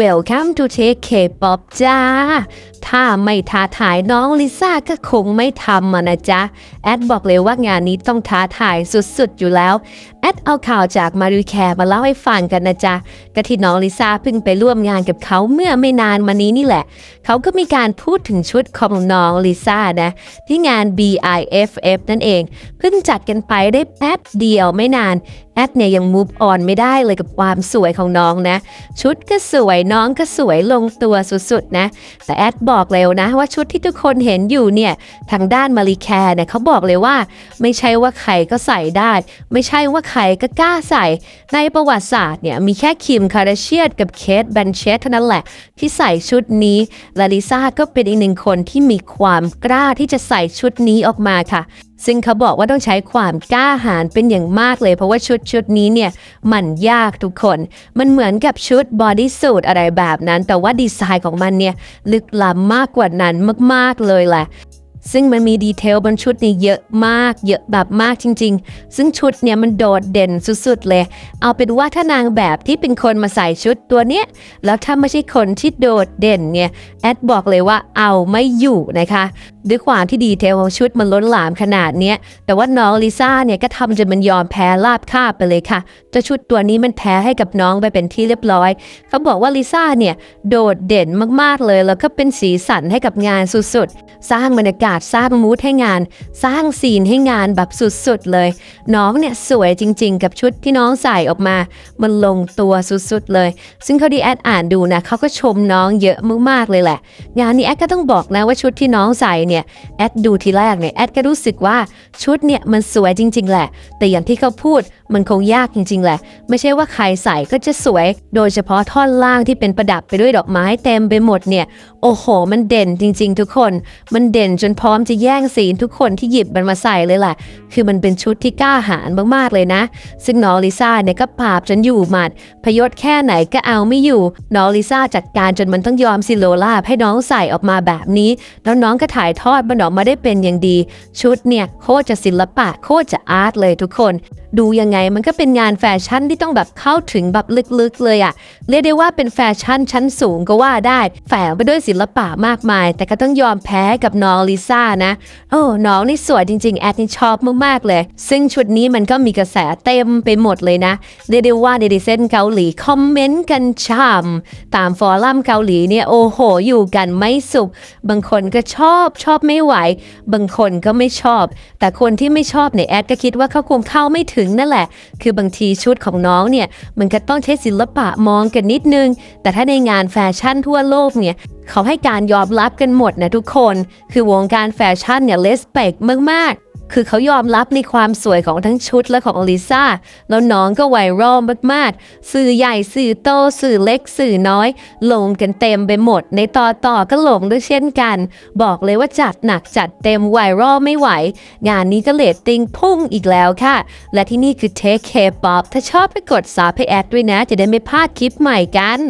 Welcome to Take K-pop จ้า ถ้าไม่ท้าทายน้องลิซ่าก็คงไม่ทำนะจ๊ะ แอดบอกเลยว่างานนี้ต้องท้าทายสุดๆ อยู่แล้ว แอดเอาข่าวจากมาริแคร์มาเล่าให้ฟังกันนะจ๊ะก็ที่น้องลิซ่าเพิ่งไปร่วมงานกับเขาเมื่อไม่นานมานี้นี่แหละ เขาก็มีการพูดถึงชุดของน้องลิซ่านะ ที่งาน BIFF นั่นเอง เพิ่งจัดกันไปได้แป๊บเดียวไม่นานแอดเนี่ยยัง move on ไม่ได้เลยกับความสวยของน้องนะ ชุดก็สวยน้องก็สวยลงตัวสุดๆนะ แต่แอดบอกเลยนะว่าชุดที่ทุกคนเห็นอยู่เนี่ยทางด้านมาริแคร์เนี่ยเขาบอกเลยว่า ไม่ใช่ว่าใครก็ใส่ได้ ไม่ใช่ว่าใครก็กล้าใส่ ในประวัติศาสตร์เนี่ยมีแค่คิมคาร์เดเชียนกับเคทแบนเชตเท่านั้นแหละ ที่ใส่ชุดนี้ละลิซ่าก็เป็นอีกหนึ่งคนที่มีความกล้าที่จะใส่ชุดนี้ออกมาค่ะ ซึ่งเขาบอกว่าต้องใช้ความกล้าหาญเป็นอย่างมากเลย เพราะว่าชุดชุดนี้เนี่ยมันยากทุกคน มันเหมือนกับชุดบอดี้สูทอะไรแบบนั้น แต่ว่าดีไซน์ของมันเนี่ยลึกล้ำมากกว่านั้นมากๆเลยแหละซึ่งมันมีดีเทลบนชุดนี่เยอะมาก เยอะแบบมากจริง ๆ ซึ่งชุดเนี่ยมันโดดเด่นสุดๆเลย เอาเป็นว่าถ้านางแบบที่เป็นคนมาใส่ชุดตัวเนี้ย แล้วถ้าไม่ใช่คนที่โดดเด่นเนี่ย แอดบอกเลยว่าเอาไม่อยู่นะคะ ด้วยความที่ดีเทลของชุดมันล้นหลามขนาดเนี้ย แต่ว่าน้องลิซ่าเนี่ยก็ทำจนมันยอมแพ้ราบคาบไปเลยค่ะเจ้าชุดตัวนี้มันแพ้ให้กับน้องไปเป็นที่เรียบร้อย เขาบอกว่าลิซ่าเนี่ยโดดเด่นมากๆเลย แล้วก็เป็นสีสันให้กับงานสุดๆ สร้างบรรยากาศสร้างมูทให้งาน สร้างซีนให้งานแบบสุดๆเลย น้องเนี่ยสวยจริง ๆ กับชุดที่น้องใส่ออกมา มันลงตัวสุดๆเลย ซึ่งเขาดีแอดอ่านดูนะเขาก็ชมน้องเยอะมากๆเลยแหละ งานนี้แอดก็ต้องบอกนะว่าชุดที่น้องใส่เนี่ยแอดดูทีแรกเนี่ยแอดก็รู้สึกว่าชุดเนี่ยมันสวยจริง ๆ แหละ แต่อย่างที่เขาพูดมันคงยากจริง ๆ แหละ ไม่ใช่ว่าใครใส่ก็จะสวย โดยเฉพาะท่อนล่างที่เป็นประดับไปด้วยดอกไม้เต็มไปหมดเนี่ย โอ้โห มันเด่นจริง ๆ ทุกคน มันเด่นจนพร้อมจะแย่งซีทุกคนที่หยิบมันมาใส่เลยแหละคือมันเป็นชุดที่กล้าหาญมากๆเลยนะ ซึ่งน้องลิซ่าเนี่ยก็ปราบจนอยู่หมัด พยศแค่ไหนก็เอาไม่อยู่ น้องลิซ่าจัดการจนมันต้องยอมซิโลลาให้น้องใส่ออกมาแบบนี้ แล้วน้องก็ถ่ายทอดมันออกมาได้เป็นอย่างดี ชุดเนี่ยโคตรจะศิลปะโคตรจะอาร์ตเลยทุกคน ดูยังไง มันก็เป็นงานแฟชั่นที่ต้องแบบเข้าถึงแบบลึกๆเลยอะเรียกได้ว่าเป็นแฟชั่นชั้นสูงก็ว่าได้ แฝงไปด้วยศิลปะมากมาย แต่ก็ต้องยอมแพ้กับน้องลิซ่านะ โอ้น้องนี่สวยจริงๆ แอดนี่ชอบมากๆเลย ซึ่งชุดนี้มันก็มีกระแสเต็มไปหมดเลยนะเรียกได้ว่าเดดิเซนเกาหลีคอมเมนต์กันช่ำตามฟอรัมเกาหลีเนี่ยโอ้โหอยู่กันไม่สุขบางคนก็ชอบชอบไม่ไหว บางคนก็ไม่ชอบ แต่คนที่ไม่ชอบเนี่ยแอดก็คิดว่าเขาคงเข้าไม่ถึงถึงนั่นแหละ คือบางทีชุดของน้องเนี่ยมันก็ต้องใช้ศิลปะมองกันนิดนึง แต่ถ้าในงานแฟชั่นทั่วโลกเนี่ยเขาให้การยอมรับกันหมดนะทุกคน คือวงการแฟชั่นเนี่ยเลสเปกมากๆ คือเขายอมรับในความสวยของทั้งชุดและของลิซ่า แล้วน้องก็ไวรัลมากๆ สื่อใหญ่สื่อโตสื่อเล็กสื่อน้อย ลงกันเต็มไปหมด ในต่อต่อก็ลงด้วยเช่นกัน บอกเลยว่าจัดหนักจัดเต็มไวรัลไม่ไหว งานนี้ก็เลตติ้งพุ่งอีกแล้วค่ะ และที่นี่คือ Take K-pop ถ้าชอบไปกดซับให้แอดด้วยนะ จะได้ไม่พลาดคลิปใหม่กัน